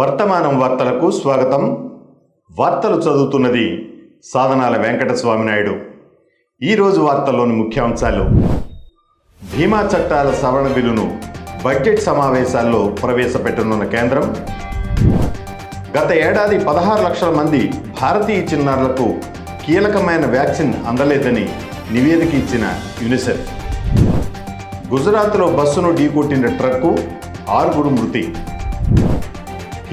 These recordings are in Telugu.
వర్తమానం వార్తలకు స్వాగతం. వార్తలు చదువుతున్నది సాధనాల వెంకట స్వామినాయుడు ఈరోజు వార్తల్లోని ముఖ్యాంశాలు. భీమా చట్టాల సవరణ బిల్లును బడ్జెట్ సమావేశాల్లో ప్రవేశపెట్టనున్న కేంద్రం. గత ఏడాది పదహారు లక్షల మంది భారతీయ చిన్నారులకు కీలకమైన వ్యాక్సిన్ అందలేదని నివేదిక ఇచ్చిన యునిసెఫ్. గుజరాత్లో బస్సును ఢీకొట్టిన ట్రక్కు ఆరుగురు మృతి.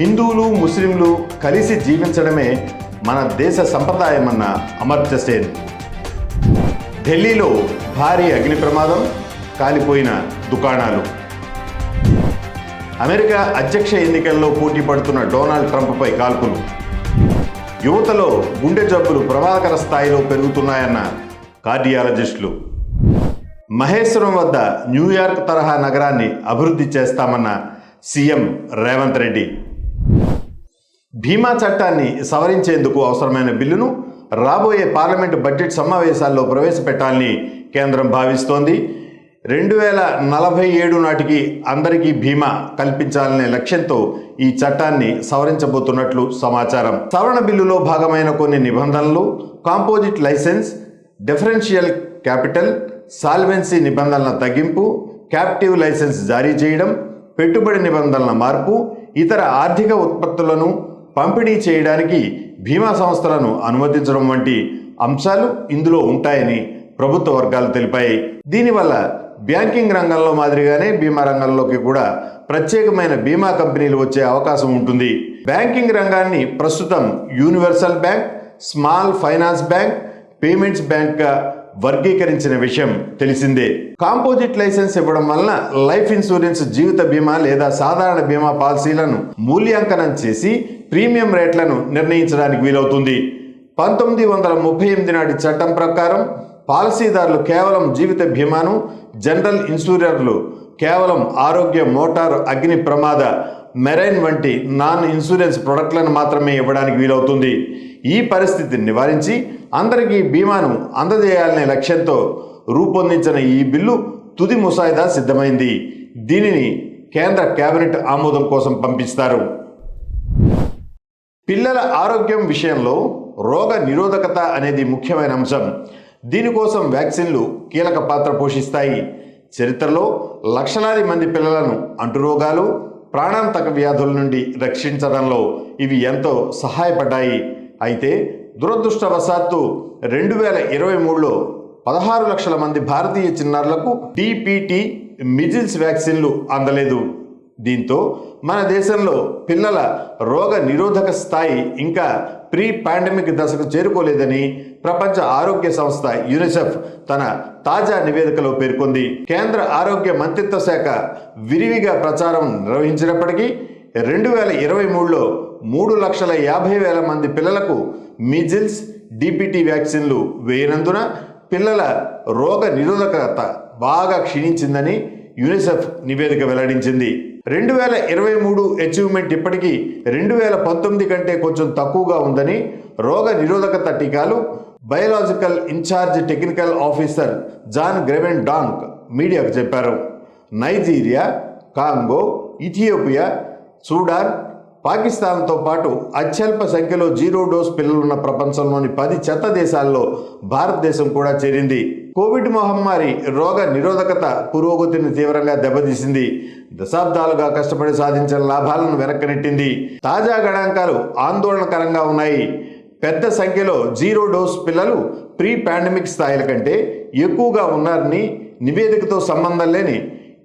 హిందువులు ముస్లింలు కలిసి జీవించడమే మన దేశ సంప్రదాయమన్న అమర్త్య సేన్. ఢిల్లీలో భారీ అగ్ని ప్రమాదం కాలిపోయిన దుకాణాలు. అమెరికా అధ్యక్ష ఎన్నికల్లో పోటీ పడుతున్న డొనాల్డ్ ట్రంప్పై కాల్పులు. యువతలో గుండె జబ్బులు ప్రమాదకర స్థాయిలో పెరుగుతున్నాయన్న కార్డియాలజిస్టులు. మహేశ్వరం వద్ద న్యూయార్క్ తరహా నగరాన్ని అభివృద్ధి చేస్తామన్న సీఎం రేవంత్ రెడ్డి. భీమా చట్టాన్ని సవరించేందుకు అవసరమైన బిల్లును రాబోయే పార్లమెంటు బడ్జెట్ సమావేశాల్లో ప్రవేశపెట్టాలని కేంద్రం భావిస్తోంది. రెండు వేల నలభై ఏడు నాటికి అందరికీ బీమా కల్పించాలనే లక్ష్యంతో ఈ చట్టాన్ని సవరించబోతున్నట్లు సమాచారం. సవరణ బిల్లులో భాగమైన కొన్ని నిబంధనలు composite licence differential capital solvency నిబంధనల తగ్గింపు క్యాప్టివ్ లైసెన్స్ జారీ చేయడం పెట్టుబడి నిబంధనల మార్పు ఇతర ఆర్థిక ఉత్పత్తులను పంపిణీ చేయడానికి బీమా సంస్థలను అనుమతించడం వంటి అంశాలు ఇందులో ఉంటాయని ప్రభుత్వ వర్గాలు తెలిపాయి. దీనివల్ల బ్యాంకింగ్ రంగంలో మాదిరిగానే బీమా రంగంలోకి కూడా ప్రత్యేకమైన బీమా కంపెనీలు వచ్చే అవకాశం ఉంటుంది. బ్యాంకింగ్ రంగాన్ని ప్రస్తుతం universal bank small finance bank payments బ్యాంక్గా వర్గీకరించిన విషయం తెలిసిందే. కాంపోజిట్ లైసెన్స్ ఇవ్వడం వలన లైఫ్ ఇన్సూరెన్స్ జీవిత బీమా లేదా సాధారణ బీమా పాలసీలను మూల్యాంకనం చేసి ప్రీమియం రేట్లను నిర్ణయించడానికి వీలవుతుంది. పంతొమ్మిది వందల ముప్పై ఎనిమిది నాటి చట్టం ప్రకారం పాలసీదారులు కేవలం జీవిత బీమాను జనరల్ ఇన్సూరర్లు కేవలం ఆరోగ్య మోటారు అగ్ని ప్రమాద మెరైన్ వంటి నాన్ ఇన్సూరెన్స్ ప్రొడక్ట్లను మాత్రమే ఇవ్వడానికి వీలవుతుంది. ఈ పరిస్థితిని నివారించి అందరికీ బీమాను అందజేయాలనే లక్ష్యంతో రూపొందించిన ఈ బిల్లు తుది ముసాయిదా సిద్ధమైంది. దీనిని కేంద్ర కేబినెట్ ఆమోదం కోసం పంపిస్తారు. పిల్లల ఆరోగ్యం విషయంలో రోగ నిరోధకత అనేది ముఖ్యమైన అంశం. దీనికోసం వ్యాక్సిన్లు కీలక పాత్ర పోషిస్తాయి. చరిత్రలో లక్షలాది మంది పిల్లలను అంటురోగాలు ప్రాణాంతక వ్యాధుల నుండి రక్షించడంలో ఇవి ఎంతో సహాయపడ్డాయి. అయితే దురదృష్టవశాత్తు రెండు వేల ఇరవై మూడులో పదహారు లక్షల మంది భారతీయ చిన్నారులకు డిపిటి మిజిల్స్ వ్యాక్సిన్లు అందలేదు. దీంతో మన దేశంలో పిల్లల రోగ నిరోధక స్థాయి ఇంకా ప్రీ పాండమిక్ దశకు చేరుకోలేదని ప్రపంచ ఆరోగ్య సంస్థ యునిసెఫ్ తన తాజా నివేదికలో పేర్కొంది. కేంద్ర ఆరోగ్య మంత్రిత్వ శాఖ విరివిగా ప్రచారం నిర్వహించినప్పటికీ రెండు వేల ఇరవై మూడులో మూడు లక్షల యాభై వేల మంది పిల్లలకు మిజిల్స్ డిపిటి వ్యాక్సిన్లు వేయనందున పిల్లల రోగ నిరోధకత బాగా క్షీణించిందని యునిసెఫ్ నివేదిక వెల్లడించింది. రెండు వేల ఇరవై మూడు అచీవ్మెంట్ ఇప్పటికీ రెండు వేల పంతొమ్మిది కంటే కొంచెం తక్కువగా ఉందని రోగ నిరోధకత టీకాలు biological in-charge technical officer John Grevendonk మీడియాకు చెప్పారు. నైజీరియా కాంగో ఇథియోపియా సూడాన్ పాకిస్తాన్తో పాటు అత్యల్ప సంఖ్యలో జీరో డోస్ పిల్లలున్న ప్రపంచంలోని పది చెత్త దేశాల్లో భారతదేశం కూడా చేరింది. కోవిడ్ మహమ్మారి రోగ నిరోధకత పురోగతిని తీవ్రంగా దెబ్బతీసింది. దశాబ్దాలుగా కష్టపడి సాధించిన లాభాలను వెనక్కనెట్టింది. తాజా గణాంకాలు ఆందోళనకరంగా ఉన్నాయి. పెద్ద సంఖ్యలో జీరో డోస్ పిల్లలు ప్రీ పాండమిక్ స్థాయిల కంటే ఎక్కువగా ఉన్నారని నివేదికతో సంబంధం లేని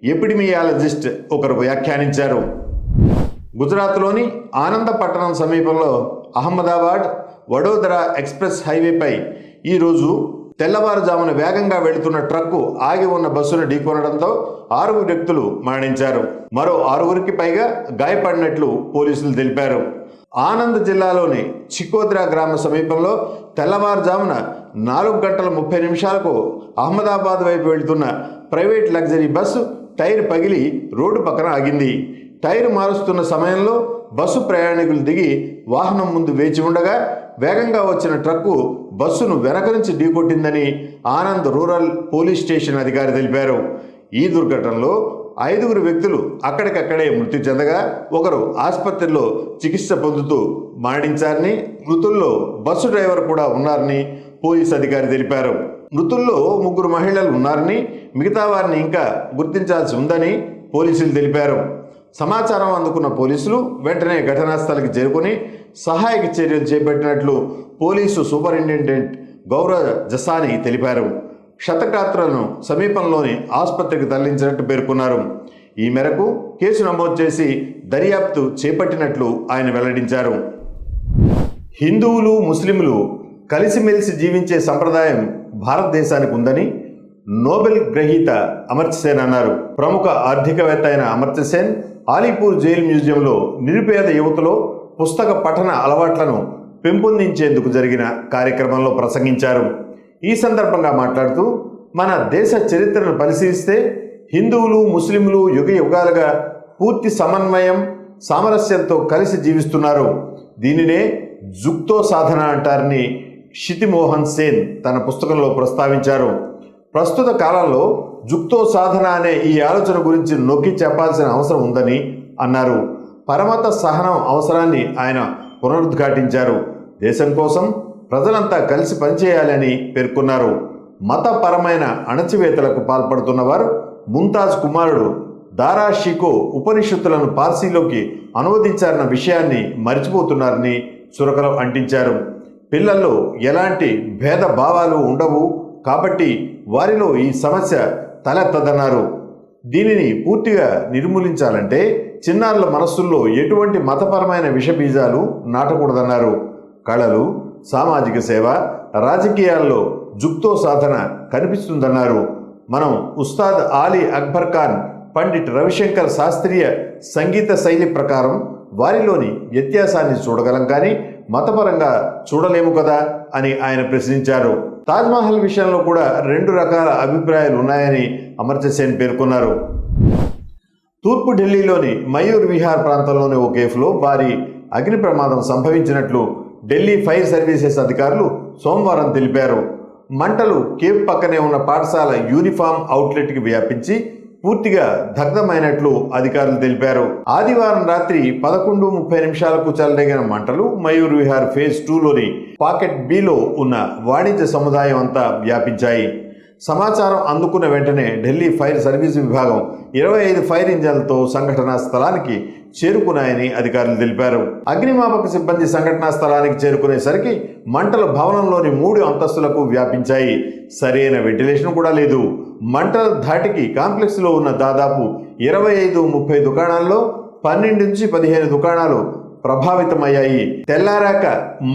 ఎపిడిమియాలజిస్ట్ ఒకరు వ్యాఖ్యానించారు. గుజరాత్లోని ఆనందపట్టణం సమీపంలో అహ్మదాబాద్ వడోదర ఎక్స్ప్రెస్ హైవేపై ఈరోజు తెల్లవారుజామున వేగంగా వెళుతున్న ట్రక్కు ఆగి ఉన్న బస్సును ఢీకొనడంతో ఆరుగురు వ్యక్తులు మరణించారు. మరో ఆరుగురికి పైగా గాయపడినట్లు పోలీసులు తెలిపారు. ఆనంద్ జిల్లాలోని చికోద్రా గ్రామ సమీపంలో తెల్లవారుజామున నాలుగు గంటల ముప్పై నిమిషాలకు అహ్మదాబాద్ వైపు వెళుతున్న ప్రైవేట్ లగ్జరీ బస్సు టైర్ పగిలి రోడ్డు పక్కన ఆగింది. టైర్ మారుస్తున్న సమయంలో బస్సు ప్రయాణికులు దిగి వాహనం ముందు వేచి ఉండగా వేగంగా వచ్చిన ట్రక్కు బస్సును వెనక నుంచి ఢీకొట్టిందని ఆనంద్ రూరల్ పోలీస్ స్టేషన్ అధికారి తెలిపారు. ఈ దుర్ఘటనలో ఐదుగురు వ్యక్తులు అక్కడికక్కడే మృతి చెందగా ఒకరు ఆసుపత్రిలో చికిత్స పొందుతూ మరణించారని మృతుల్లో బస్సు డ్రైవర్ కూడా ఉన్నారని పోలీస్ అధికారి తెలిపారు. మృతుల్లో ముగ్గురు మహిళలు ఉన్నారని మిగతా వారిని ఇంకా గుర్తించాల్సి ఉందని పోలీసులు తెలిపారు. సమాచారం అందుకున్న పోలీసులు వెంటనే ఘటనా స్థలికి చేరుకుని సహాయక చర్యలు చేపట్టినట్లు పోలీసు సూపరింటెండెంట్ గౌరవ జసాని తెలిపారు. క్షతగాత్రలను సమీపంలోని ఆసుపత్రికి తరలించినట్టు పేర్కొన్నారు. ఈ మేరకు కేసు నమోదు చేసి దర్యాప్తు చేపట్టినట్లు ఆయన వెల్లడించారు. హిందువులు ముస్లింలు కలిసిమెలిసి జీవించే సంప్రదాయం భారతదేశానికి ఉందని నోబెల్ గ్రహీత అమర్త్య సేన్ అన్నారు. ప్రముఖ ఆర్థికవేత్త అయిన అమర్త్య సేన్ ఆలీపూర్ జైల్ మ్యూజియంలో నిరుపేద యువతలో పుస్తక పఠన అలవాట్లను పెంపొందించేందుకు జరిగిన కార్యక్రమంలో ప్రసంగించారు. ఈ సందర్భంగా మాట్లాడుతూ మన దేశ చరిత్రను పరిశీలిస్తే హిందువులు ముస్లింలు యుగ యుగాలుగా పూర్తి సమన్వయం సామరస్యంతో కలిసి జీవిస్తున్నారు. దీనినే జుక్తో సాధన అంటారని క్షితిమోహన్ సేన్ తన పుస్తకంలో ప్రస్తావించారు. ప్రస్తుత కాలంలో జుక్తో సాధన అనే ఈ ఆలోచన గురించి నొక్కి చెప్పాల్సిన అవసరం ఉందని అన్నారు. పరమత సహనం అవసరాన్ని ఆయన పునరుద్ఘాటించారు. దేశం కోసం ప్రజలంతా కలిసి పనిచేయాలని పేర్కొన్నారు. మతపరమైన అణచివేతలకు పాల్పడుతున్న వారు ముంతాజ్ కుమారుడు దారా షికో ఉపనిషత్తులను పార్సీలోకి అనువదించారన్న విషయాన్ని మరిచిపోతున్నారని చురకలు అంటించారు. పిల్లల్లో ఎలాంటి భేదభావాలు ఉండవు కాబట్టి వారిలో ఈ సమస్య తలెత్తదన్నారు. దీనిని పూర్తిగా నిర్మూలించాలంటే చిన్నారుల మనస్సుల్లో ఎటువంటి మతపరమైన విషబీజాలు నాటకూడదన్నారు. కళలు సామాజిక సేవ రాజకీయాల్లో జుక్తో సాధన కనిపిస్తుందన్నారు. మనం ఉస్తాద్ ఆలీ అక్బర్ ఖాన్ పండిట్ రవిశంకర్ శాస్త్రీయ సంగీత శైలి ప్రకారం వారిలోని వ్యత్యాసాన్ని చూడగలం కానీ మతపరంగా చూడలేము కదా అని ఆయన ప్రశ్నించారు. తాజ్మహల్ విషయంలో కూడా రెండు రకాల అభిప్రాయాలు ఉన్నాయని అమర్త్య సేన్ పేర్కొన్నారు. తూర్పు ఢిల్లీలోని మయూర్ విహార్ ప్రాంతంలోని ఓ కేఫ్లో భారీ అగ్ని ప్రమాదం సంభవించినట్లు ఢిల్లీ ఫైర్ సర్వీసెస్ అధికారులు సోమవారం తెలిపారు. మంటలు కేఫ్ పక్కనే ఉన్న పాఠశాల యూనిఫామ్ అవుట్లెట్కి వ్యాపించి పూర్తిగా దగ్ధమైనట్లు అధికారులు తెలిపారు. ఆదివారం రాత్రి పదకొండు ముప్పై నిమిషాలకు చెలరేగిన మంటలు మయూర్ విహార్ ఫేజ్ టూలోని పాకెట్ బిలో ఉన్న వాణిజ్య సముదాయం అంతా వ్యాపించాయి. సమాచారం అందుకున్న వెంటనే ఢిల్లీ ఫైర్ సర్వీస్ విభాగం ఇరవై ఐదు ఫైర్ ఇంజన్లతో సంఘటనా స్థలానికి చేరుకున్నాయని అధికారులు తెలిపారు. అగ్నిమాపక సిబ్బంది సంఘటనా స్థలానికి చేరుకునేసరికి మంటలు భవనంలోని మూడు అంతస్తులకు వ్యాపించాయి. సరైన వెంటిలేషన్ కూడా లేదు. మంటల ధాటికి కాంప్లెక్స్లో ఉన్న దాదాపు ఇరవై ఐదు ముప్పై దుకాణాల్లో పన్నెండు నుంచి పదిహేను దుకాణాలు ప్రభావితమయ్యాయి. తెల్లారాక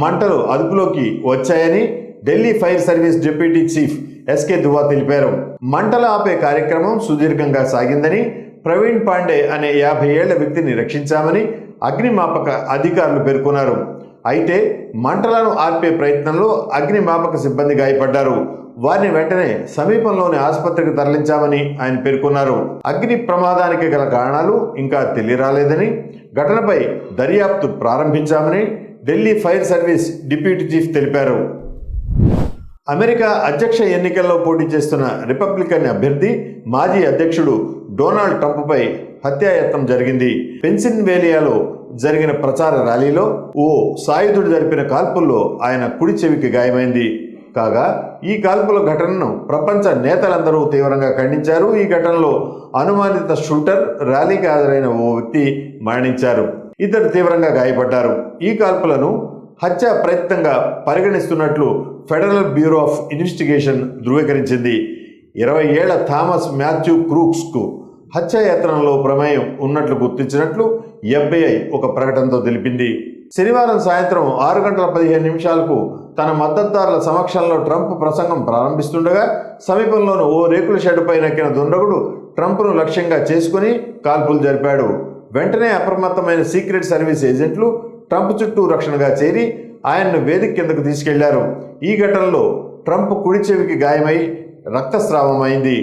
మంటలు అదుపులోకి వచ్చాయని Delhi fire service deputy chief S K Dua తెలిపారు. మంటలు ఆపే కార్యక్రమం సుదీర్ఘంగా సాగిందని ప్రవీణ్ పాండే అనే యాభై ఏళ్ళ వ్యక్తిని రక్షించామని అగ్నిమాపక అధికారులు పేర్కొన్నారు. అయితే మంటలను ఆర్పే ప్రయత్నంలో అగ్నిమాపక సిబ్బంది గాయపడ్డారు. వారిని వెంటనే సమీపంలోని ఆసుపత్రికి తరలించామని ఆయన పేర్కొన్నారు. అగ్ని ప్రమాదానికి గల కారణాలు ఇంకా తెలియరాలేదని ఘటనపై దర్యాప్తు ప్రారంభించామని Delhi fire service deputy chief తెలిపారు. అమెరికా అధ్యక్ష ఎన్నికల్లో పోటీ చేస్తున్న రిపబ్లికన్ అభ్యర్థి మాజీ అధ్యక్షుడు డొనాల్డ్ ట్రంప్పై హత్యాయత్నం జరిగింది. పెన్సిల్వేనియాలో జరిగిన ప్రచార ర్యాలీలో ఓ సాయుధుడు జరిపిన కాల్పుల్లో ఆయన కుడి చెవికి గాయమైంది. కాగా ఈ కాల్పుల ఘటనను ప్రపంచ నేతలందరూ తీవ్రంగా ఖండించారు. ఈ ఘటనలో అనుమానిత షూటర్ ర్యాలీకి హాజరైన ఓ వ్యక్తి మరణించారు. ఇద్దరు తీవ్రంగా గాయపడ్డారు. ఈ కాల్పులను హత్య ప్రయత్నంగా పరిగణిస్తున్నట్లు ఫెడరల్ బ్యూరో ఆఫ్ ఇన్వెస్టిగేషన్ ధృవీకరించింది. ఇరవై ఏళ్ళ థామస్ మాథ్యూ క్రూక్స్కు హత్యాయత్నంలో ప్రమేయం ఉన్నట్లు గుర్తించినట్లు ఎఫ్బిఐ ఒక ప్రకటనతో తెలిపింది. శనివారం సాయంత్రం ఆరు గంటల పదిహేను నిమిషాలకు తన మద్దతుదారుల సమక్షంలో ట్రంప్ ప్రసంగం ప్రారంభిస్తుండగా సమీపంలోని ఓ రేకుల షెడ్డుపై నక్కిన దుండగుడు ట్రంప్ను లక్ష్యంగా చేసుకుని కాల్పులు జరిపాడు. వెంటనే అప్రమత్తమైన సీక్రెట్ సర్వీస్ ఏజెంట్లు ట్రంప్ చుట్టూ రక్షణగా చేరి ఆయన్ను వేదిక కిందకు తీసుకెళ్ళారు. ఈ ఘటనలో ట్రంప్ కుడి చెవికి గాయమై రక్తస్రావమైంది.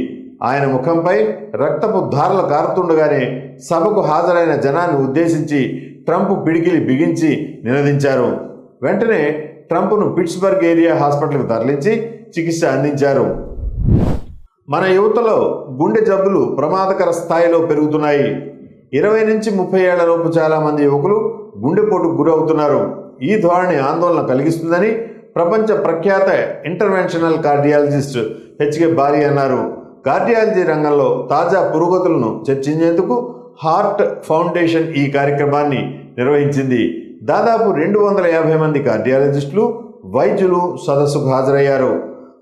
ఆయన ముఖంపై రక్తపు ధారలు కారుతుండగానే సభకు హాజరైన జనాన్ని ఉద్దేశించి ట్రంప్ పిడికిలి బిగించి నినదించారు. వెంటనే ట్రంప్ను పిట్స్బర్గ్ ఏరియా హాస్పిటల్కు తరలించి చికిత్స అందించారు. మన యువతలో గుండె జబ్బులు ప్రమాదకర స్థాయిలో పెరుగుతున్నాయి. ఇరవై నుంచి ముప్పై ఏళ్ళలోపు చాలామంది యువకులు గుండెపోటుకు గురవుతున్నారు. ఈ ధోరణి ఆందోళన కలిగిస్తుందని ప్రపంచ ప్రఖ్యాత ఇంటర్వెన్షనల్ కార్డియాలజిస్ట్ హెచ్కే భారీ అన్నారు. కార్డియాలజీ రంగంలో తాజా పురోగతులను చర్చించేందుకు హార్ట్ ఫౌండేషన్ ఈ కార్యక్రమాన్ని నిర్వహించింది. దాదాపు రెండు వందల యాభై మంది కార్డియాలజిస్టులు వైద్యులు సదస్సుకు హాజరయ్యారు.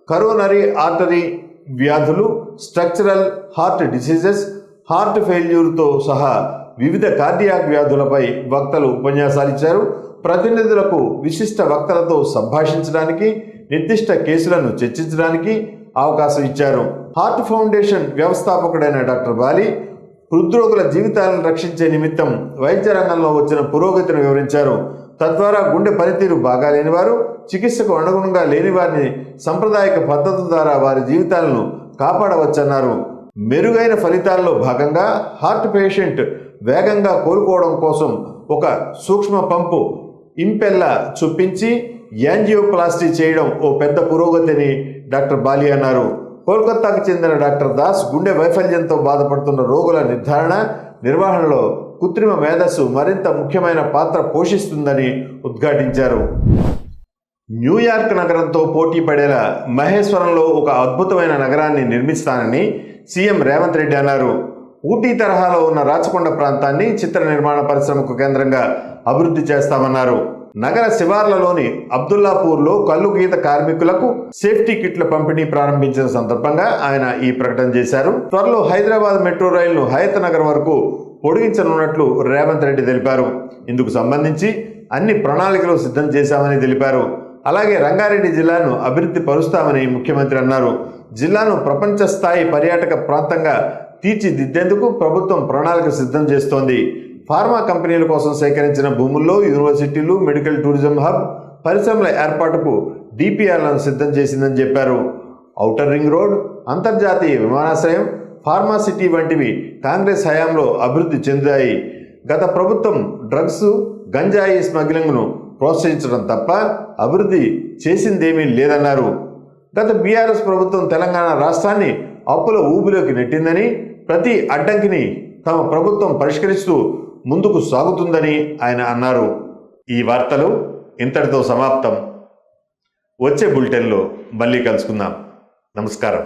కరోనరీ ఆర్టరీ వ్యాధులు స్ట్రక్చరల్ హార్ట్ డిసీజెస్ హార్ట్ ఫెయిల్యూర్తో సహా వివిధ కార్డియాక్ వ్యాధులపై వక్తలు ఉపన్యాసాలు ఇచ్చారు. ప్రతినిధులకు విశిష్ట వక్తలతో సంభాషించడానికి నిర్దిష్ట కేసులను చర్చించడానికి అవకాశం ఇచ్చారు. హార్ట్ ఫౌండేషన్ వ్యవస్థాపకుడైన డాక్టర్ బాలి హృద్రోగుల జీవితాలను రక్షించే నిమిత్తం వైద్య రంగంలో వచ్చిన పురోగతిని వివరించారు. తద్వారా గుండె పనితీరు బాగా లేనివారు చికిత్సకు అనుగుణంగా లేని వారిని సాంప్రదాయక పద్ధతుల ద్వారా వారి జీవితాలను కాపాడవచ్చన్నారు. మెరుగైన ఫలితాల్లో భాగంగా హార్ట్ పేషెంట్ వేగంగా కోలుకోవడం కోసం ఒక సూక్ష్మ పంపు ఇంపెల్ల చూపించి యాంజియోప్లాస్టీ చేయడం ఓ పెద్ద పురోగతిని డాక్టర్ బాలి అన్నారు. కోల్కతాకు చెందిన డాక్టర్ దాస్ గుండె వైఫల్యంతో బాధపడుతున్న రోగుల నిర్ధారణ నిర్వహణలో కృత్రిమ మేధస్సు మరింత ముఖ్యమైన పాత్ర పోషిస్తుందని ఉద్ఘాటించారు. న్యూయార్క్ నగరంతో పోటీ పడేలా మహేశ్వరంలో ఒక అద్భుతమైన నగరాన్ని నిర్మిస్తానని సీఎం రేవంత్ రెడ్డి అన్నారు. ఊటీ తరహాలో ఉన్న రాచకొండ ప్రాంతాన్ని చిత్ర నిర్మాణ పరిశ్రమకు కేంద్రంగా అభివృద్ధి చేస్తామన్నారు. నగర శివార్లలోని అబ్దుల్లాపూర్లో కల్లు గీత కార్మికులకు సేఫ్టీ కిట్ల పంపిణీ ప్రారంభించిన సందర్భంగా ఆయన ఈ ప్రకటన చేశారు. త్వరలో హైదరాబాద్ మెట్రో రైలును హయత్ నగర్ వరకు పొడిగించనున్నట్లు రేవంత్ రెడ్డి తెలిపారు. ఇందుకు సంబంధించి అన్ని ప్రణాళికలు సిద్ధం చేశామని తెలిపారు. అలాగే రంగారెడ్డి జిల్లాను అభివృద్ధి పరుస్తామని ముఖ్యమంత్రి అన్నారు. జిల్లాను ప్రపంచ స్థాయి పర్యాటక ప్రాంతంగా తీర్చిదిద్దేందుకు ప్రభుత్వం ప్రణాళిక సిద్ధం చేస్తోంది. ఫార్మా కంపెనీల కోసం సేకరించిన భూముల్లో యూనివర్సిటీలు మెడికల్ టూరిజం హబ్ పరిశ్రమల ఏర్పాటుకు డిపిఆర్లను సిద్ధం చేసిందని చెప్పారు. ఔటర్ రింగ్ రోడ్ అంతర్జాతీయ విమానాశ్రయం ఫార్మా సిటీ వంటివి కాంగ్రెస్ హయాంలో అభివృద్ధి చెందాయి. గత ప్రభుత్వం డ్రగ్స్ గంజాయి స్మగ్లింగ్ను ప్రోత్సహించడం తప్ప అభివృద్ధి చేసిందేమీ లేదన్నారు. గత బీఆర్ఎస్ ప్రభుత్వం తెలంగాణ రాష్ట్రాన్ని అప్పుల ఊబిలోకి నెట్టిందని ప్రతి అడ్డంకిని తమ ప్రభుత్వం పరిష్కరిస్తూ ముందుకు సాగుతుందని ఆయన అన్నారు. ఈ వార్తలు ఇంతటితో సమాప్తం. వచ్చే బులెటిన్లో మళ్ళీ కలుసుకుందాం. నమస్కారం.